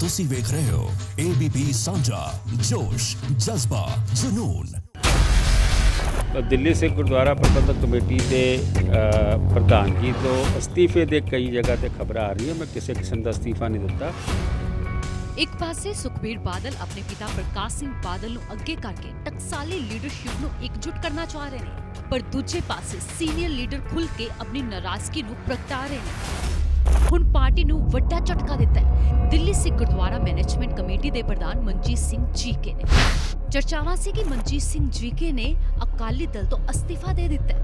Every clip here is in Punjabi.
ਤੁਸੀਂ ਵੇਖ ਰਹੇ ਹੋ ABP ਸਾਂਝਾ ਜੋਸ਼ ਜਜ਼ਬਾ ਜਨੂਨ। ਦਿੱਲੀ ਸਿੱਖ ਗੁਰਦੁਆਰਾ ਪ੍ਰਬੰਧਕ ਕਮੇਟੀ ਦੇ ਪ੍ਰਧਾਨਗੀ ਤੋਂ ਅਸਤੀਫੇ ਦੇ ਕਈ ਜਗ੍ਹਾ ਤੇ ਖਬਰਾਂ ਆ ਰਹੀਆਂ ਮੈਂ ਕਿਸੇ ਕਿਸਮ ਦਾ ਅਸਤੀਫਾ ਨਹੀਂ ਦਿੱਤਾ। ਇੱਕ ਪਾਸੇ ਸੁਖਬੀਰ ਬਾਦਲ ਆਪਣੇ ਪਿਤਾ ਪ੍ਰਕਾਸ਼ ਸਿੰਘ ਬਾਦਲ ਨੂੰ ਅੱਗੇ ਕਰਕੇ ਟਕਸਾਲੀ ਲੀਡਰਸ਼ਿਪ ਨੂੰ ਇਕਜੁੱਟ ਕਰਨਾ ਚਾਹ ਰਹੇ ਨੇ ਪਰ ਦੂਜੇ ਪਾਸੇ ਸੀਨੀਅਰ ਲੀਡਰ ਖੁੱਲ ਕੇ ਆਪਣੀ ਨਾਰਾਜ਼ਗੀ ਨੂੰ ਪ੍ਰਗਟਾ ਰਹੇ ਨੇ। ਹੁਣ ਪਾਰਟੀ ਨੂੰ ਵੱਡਾ ਝਟਕਾ ਦਿੱਤਾ ਹੈ। ਦਿੱਲੀ ਸਿੱਖ ਗੁਰਦੁਆਰਾ ਮੈਨੇਜਮੈਂਟ ਕਮੇਟੀ ਦੇ ਪ੍ਰਧਾਨ ਮਨਜੀਤ ਸਿੰਘ ਜੀਕੇ ਨੇ। ਚਰਚਾਵਾਂ ਸੀ ਕਿ ਮਨਜੀਤ ਸਿੰਘ ਜੀਕੇ ਨੇ ਅਕਾਲੀ ਦਲ ਤੋਂ ਅਸਤੀਫਾ ਦੇ ਦਿੱਤਾ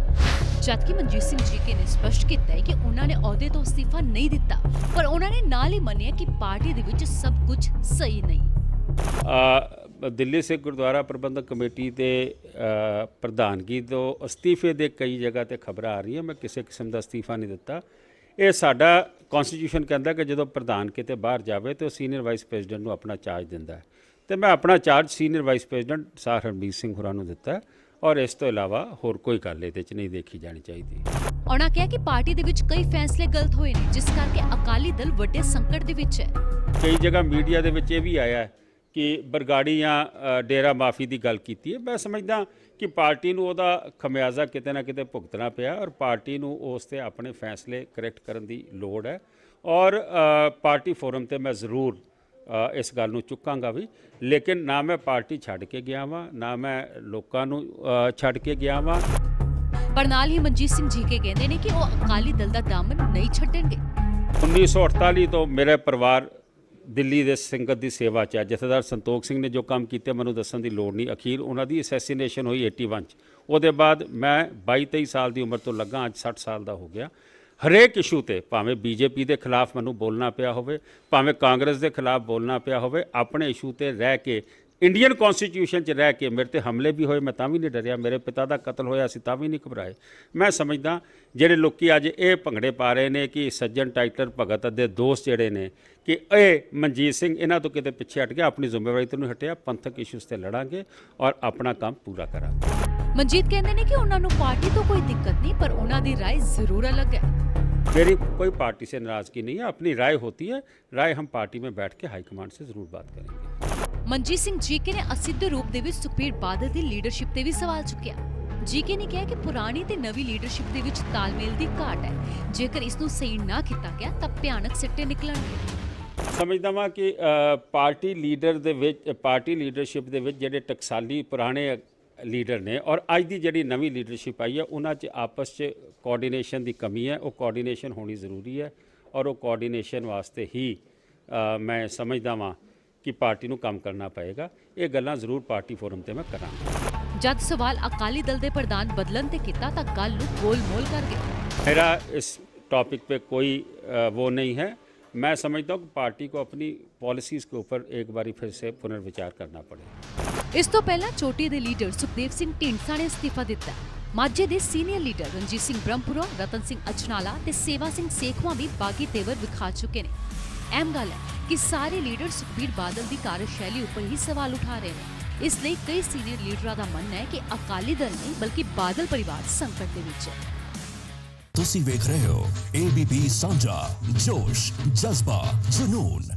ਜਦਕਿ ਮਨਜੀਤ ਸਿੰਘ ਜੀਕੇ ਨੇ ਸਪਸ਼ਟ ਕੀਤਾ ਹੈ ਕਿ ਉਹਨਾਂ ਨੇ ਅਹੁਦੇ ਤੋਂ ਅਸਤੀਫਾ ਨਹੀਂ ਦਿੱਤਾ, ਪਰ ਉਹਨਾਂ ਨੇ ਨਾਲ ਹੀ ਮੰਨਿਆ ਕਿ ਪਾਰਟੀ ਦੇ ਵਿੱਚ ਸਭ ਕੁਝ ਸਹੀ ਨਹੀਂ। ਦਿੱਲੀ ਸਿੱਖ ਗੁਰਦੁਆਰਾ ਪ੍ਰਬੰਧਕ ਕਮੇਟੀ ਦੇ ਪ੍ਰਧਾਨਗੀ ਤੋਂ ਅਸਤੀਫੇ ਦੇ ਕਈ ਜਗ੍ਹਾ ਤੇ ਖਬਰਾਂ ਆ ਰਹੀਆਂ, ਮੈਂ ਕਿਸੇ ਕਿਸਮ ਦਾ ਅਸਤੀਫਾ ਨਹੀਂ ਦਿੱਤਾ। ਇਹ ਸਾਡਾ ਕਨਸਟੀਟਿਊਸ਼ਨ ਕਹਿੰਦਾ ਕਿ ਜਦੋਂ ਪ੍ਰਧਾਨ ਕਿਤੇ ਬਾਹਰ ਜਾਵੇ ਤੇ ਉਹ ਸੀਨੀਅਰ ਵਾਈਸ ਪ੍ਰੈਜ਼ੀਡੈਂਟ ਨੂੰ ਆਪਣਾ ਚਾਰਜ ਦਿੰਦਾ ਹੈ। ਤੇ ਮੈਂ ਆਪਣਾ ਚਾਰਜ ਸੀਨੀਅਰ ਵਾਈਸ ਪ੍ਰੈਜ਼ੀਡੈਂਟ ਸਾਰ ਹਰਮੀਤ ਸਿੰਘ ਹੋਰਾਂ ਨੂੰ ਦਿੱਤਾ ਔਰ ਇਸ ਤੋਂ ਇਲਾਵਾ ਹੋਰ ਕੋਈ ਗੱਲ ਇਹਦੇ 'ਚ ਨਹੀਂ ਦੇਖੀ ਜਾਣੀ ਚਾਹੀਦੀ। ਉਹਨਾਂ ਕਿਹਾ ਕਿ ਪਾਰਟੀ ਦੇ ਵਿੱਚ ਕਈ ਫੈਸਲੇ ਗਲਤ ਹੋਏ ਨੇ ਜਿਸ ਕਰਕੇ ਅਕਾਲੀ ਦਲ ਵੱਡੇ ਸੰਕਟ ਦੇ ਵਿੱਚ ਹੈ। ਕਈ ਜਗ੍ਹਾ ਮੀਡੀਆ ਦੇ ਵਿੱਚ ਇਹ ਵੀ ਆਇਆ ਹੈ ਕਿ ਬਰਗਾੜੀ ਜਾਂ ਡੇਰਾ ਮਾਫੀ ਦੀ ਗੱਲ ਕੀਤੀ ਹੈ। ਮੈਂ ਸਮਝਦਾ ਕਿ ਪਾਰਟੀ ਨੂੰ ਉਹਦਾ ਖਮਿਆਜ਼ਾ ਕਿਤੇ ਨਾ ਕਿਤੇ ਭੁਗਤਣਾ ਪਿਆ ਔਰ ਪਾਰਟੀ ਨੂੰ ਉਸ ਤੇ ਆਪਣੇ ਫੈਸਲੇ ਕਰੈਕਟ ਕਰਨ ਦੀ ਲੋੜ ਹੈ। ਔਰ ਪਾਰਟੀ ਫੋਰਮ ਤੇ ਮੈਂ ਜ਼ਰੂਰ ਇਸ ਗੱਲ ਨੂੰ ਚੁੱਕਾਂਗਾ ਵੀ। ਲੇਕਿਨ ਨਾ ਮੈਂ ਪਾਰਟੀ ਛੱਡ ਕੇ ਗਿਆ ਵਾਂ ਨਾ ਮੈਂ ਲੋਕਾਂ ਨੂੰ ਛੱਡ ਕੇ ਗਿਆ ਵਾਂ। ਪਰ ਨਾਲ ਹੀ ਮਨਜੀਤ ਸਿੰਘ ਜੀਕੇ ਕਹਿੰਦੇ ਨੇ ਕਿ ਉਹ ਅਕਾਲੀ ਦਲ ਦਾ ਦਾਮਨ ਨਹੀਂ ਛੱਡਣਗੇ। 1948 ਤੋਂ ਮੇਰਾ ਪਰਿਵਾਰ ਦਿੱਲੀ ਦੇ ਸੰਗਤ ਦੀ ਸੇਵਾ 'ਚ ਹੈ ਜਥੇਦਾਰ ਸੰਤੋਖ ਸਿੰਘ ਨੇ ਜੋ ਕੰਮ ਕੀਤੇ, ਮੈਨੂੰ ਦੱਸਣ ਦੀ ਲੋੜ ਨਹੀਂ। ਅਖੀਰ ਉਹਨਾਂ ਦੀ ਅਸੈਸੀਨੇਸ਼ਨ ਹੋਈ 81 'ਚ। ਉਹਦੇ ਬਾਅਦ ਮੈਂ 22 23 ਸਾਲ ਦੀ ਉਮਰ ਤੋਂ ਲੱਗਾ, ਅੱਜ 60 ਸਾਲ ਦਾ ਹੋ ਗਿਆ। ਹਰੇਕ ਇਸ਼ੂ ਤੇ, ਭਾਵੇਂ ਬੀਜੇਪੀ ਦੇ ਖਿਲਾਫ ਮੈਨੂੰ ਬੋਲਣਾ ਪਿਆ ਹੋਵੇ, ਭਾਵੇਂ ਕਾਂਗਰਸ ਦੇ ਖਿਲਾਫ ਬੋਲਣਾ ਪਿਆ ਹੋਵੇ, ਆਪਣੇ ਇਸ਼ੂ ਤੇ ਰਹਿ ਕੇ ਇੰਡੀਅਨ ਕਨਸਟੀਟਿਊਸ਼ਨ 'ਚ ਰਹਿ ਕੇ ਮੇਰੇ ਤੇ ਹਮਲੇ ਵੀ ਹੋਏ ਮੈਂ ਤਾਂ ਵੀ ਨਹੀਂ ਡਰਿਆ ਮੇਰੇ ਪਿਤਾ ਦਾ ਕਤਲ ਹੋਇਆ ਸੀ ਤਾਂ ਵੀ ਨਹੀਂ ਘਬਰਾਏ ਮੈਂ ਸਮਝਦਾ ਜਿਹੜੇ ਲੋਕੀ ਅੱਜ ਇਹ ਭੰਗੜੇ ਪਾ ਰਹੇ ਨੇ ਕਿ ਸੱਜਣ ਟਾਈਟਲਰ ਭਗਤ ਦੇ ਦੋਸਤ ਜਿਹੜੇ ਨੇ ਕਿ ਇਹ ਮਨਜੀਤ ਸਿੰਘ ਇਹਨਾਂ ਤੋਂ ਕਿਤੇ ਪਿੱਛੇ ਹਟ ਗਿਆ ਆਪਣੀ ਜ਼ਿੰਮੇਵਾਰੀ ਤੋਂ ਨਹੀਂ ਹਟਿਆ ਪੰਥਕ ਇਸ਼ੂਸ ਤੇ ਲੜਾਂਗੇ ਔਰ ਆਪਣਾ ਕੰਮ ਪੂਰਾ ਕਰਾਂਗੇ ਮਨਜੀਤ ਕਹਿੰਦੇ ਨੇ ਕਿ ਉਹਨਾਂ ਨੂੰ ਪਾਰਟੀ ਤੋਂ ਕੋਈ ਦਿੱਕਤ ਨਹੀਂ ਪਰ ਉਹਨਾਂ ਦੀ رائے ਜ਼ਰੂਰ ਅਲੱਗ ਹੈ मेरी कोई पार्टी से नाराज़गी नहीं है अपनी राय होती है राय हम पार्टी में बैठ के हाईकमांड से ज़रूर बात करेंगे ਮਨਜੀਤ ਸਿੰਘ ਜੀਕੇ ਨੇ ਅਸਿੱਧ ਰੂਪ ਦੇ ਵਿੱਚ ਸੁਖਬੀਰ ਬਾਦਲ ਦੀ ਲੀਡਰਸ਼ਿਪ ਤੇ ਵੀ ਸਵਾਲ ਚੁੱਕਿਆ। ਜੀਕੇ ਨੇ ਕਿਹਾ ਕਿ ਪੁਰਾਣੀ ਤੇ ਨਵੀਂ ਲੀਡਰਸ਼ਿਪ ਦੇ ਵਿੱਚ ਤਾਲਮੇਲ ਦੀ ਘਾਟ ਹੈ। ਜੇਕਰ ਇਸ ਨੂੰ ਸਹੀ ਨਾ ਕੀਤਾ ਗਿਆ, ਤਾਂ ਭਿਆਨਕ ਸਿੱਟੇ ਨਿਕਲਣਗੇ। ਸਮਝਦਾ ਵਾਂ ਕਿ ਪਾਰਟੀ ਲੀਡਰ ਦੇ ਵਿੱਚ, ਪਾਰਟੀ ਲੀਡਰਸ਼ਿਪ ਦੇ ਵਿੱਚ ਜਿਹੜੇ ਟਕਸਾਲੀ ਪੁਰਾਣੇ ਲੀਡਰ ਨੇ ਔਰ ਅੱਜ ਦੀ ਜਿਹੜੀ ਨਵੀਂ ਲੀਡਰਸ਼ਿਪ ਆਈ ਹੈ, ਉਹਨਾਂ 'ਚ ਆਪਸ 'ਚ ਕੋਆਰਡੀਨੇਸ਼ਨ ਦੀ ਕਮੀ ਹੈ। ਉਹ ਕੋਆਰਡੀਨੇਸ਼ਨ ਹੋਣੀ ਜ਼ਰੂਰੀ ਹੈ ਔਰ ਉਹ ਕੋਆਰਡੀਨੇਸ਼ਨ ਵਾਸਤੇ ਹੀ ਮੈਂ ਸਮਝਦਾ ਵਾਂ ਕਿ ਪਾਰਟੀ ਨੂੰ ਕੰਮ ਕਰਨਾ ਪਏਗਾ ਇਹ ਗੱਲਾਂ ਜ਼ਰੂਰ ਪਾਰਟੀ ਫੋਰਮ ਤੇ ਮੈਂ ਕਰਾਂਗਾ ਜਦ ਸਵਾਲ ਅਕਾਲੀ ਦਲ ਦੇ ਪ੍ਰਧਾਨ ਬਦਲਣ ਤੇ ਕੀਤਾ ਤਾਂ ਗੱਲ ਨੂੰ ਗੋਲ-ਮੋਲ ਕਰ ਗਏ मेरा इस टॉपिक पे कोई अ, वो नहीं है मैं समझता हूँ कि पार्टी को अपनी पॉलिसीज़ के ऊपर एक बारी फिर से पुनर्विचार करना पड़ेगा ਇਸ ਤੋਂ ਪਹਿਲਾਂ ਚੋਟੀ ਦੇ ਲੀਡਰ ਸੁਖਦੇਵ ਸਿੰਘ ਢੀਂਡਸਾ ਨੇ ਅਸਤੀਫਾ ਦਿੱਤਾ ਮਾਝੇ ਦੇ ਸੀਨੀਅਰ ਲੀਡਰ ਰਣਜੀਤ ਸਿੰਘ ਬ੍ਰਹਮਪੁਰਾ ਰਤਨ ਸਿੰਘ ਅਜਨਾਲਾ ਤੇ ਸੇਵਾ ਸਿੰਘ ਸੇਖਵਾਂ ਵੀ ਬਾਗੀ ਤੇਵਰ ਵਿਖਾ ਚੁੱਕੇ ਨੇ ਅਹਿਮ ਗੱਲ ਹੈ ਕਿ ਸਾਰੇ ਲੀਡਰ ਸੁਖਬੀਰ ਬਾਦਲ ਦੀ ਕਾਰਜਸ਼ੈਲੀ ਉੱਪਰ ਹੀ ਸਵਾਲ ਉਠਾ ਰਹੇ ਨੇ। ਇਸ ਲਈ ਕਈ ਸੀਨੀਅਰ ਲੀਡਰਾਂ ਦਾ ਮੰਨਣਾ ਹੈ ਕਿ ਅਕਾਲੀ ਦਲ ਨਹੀਂ, ਬਲਕਿ ਬਾਦਲ ਪਰਿਵਾਰ ਸੰਕਟ ਦੇ ਵਿੱਚ ਹੈ। ਤੁਸੀਂ ਵੇਖ ਰਹੇ ਹੋ ABP ਸਾਂਝਾ, ਜੋਸ਼, ਜਜ਼ਬਾ, ਜਨੂਨ।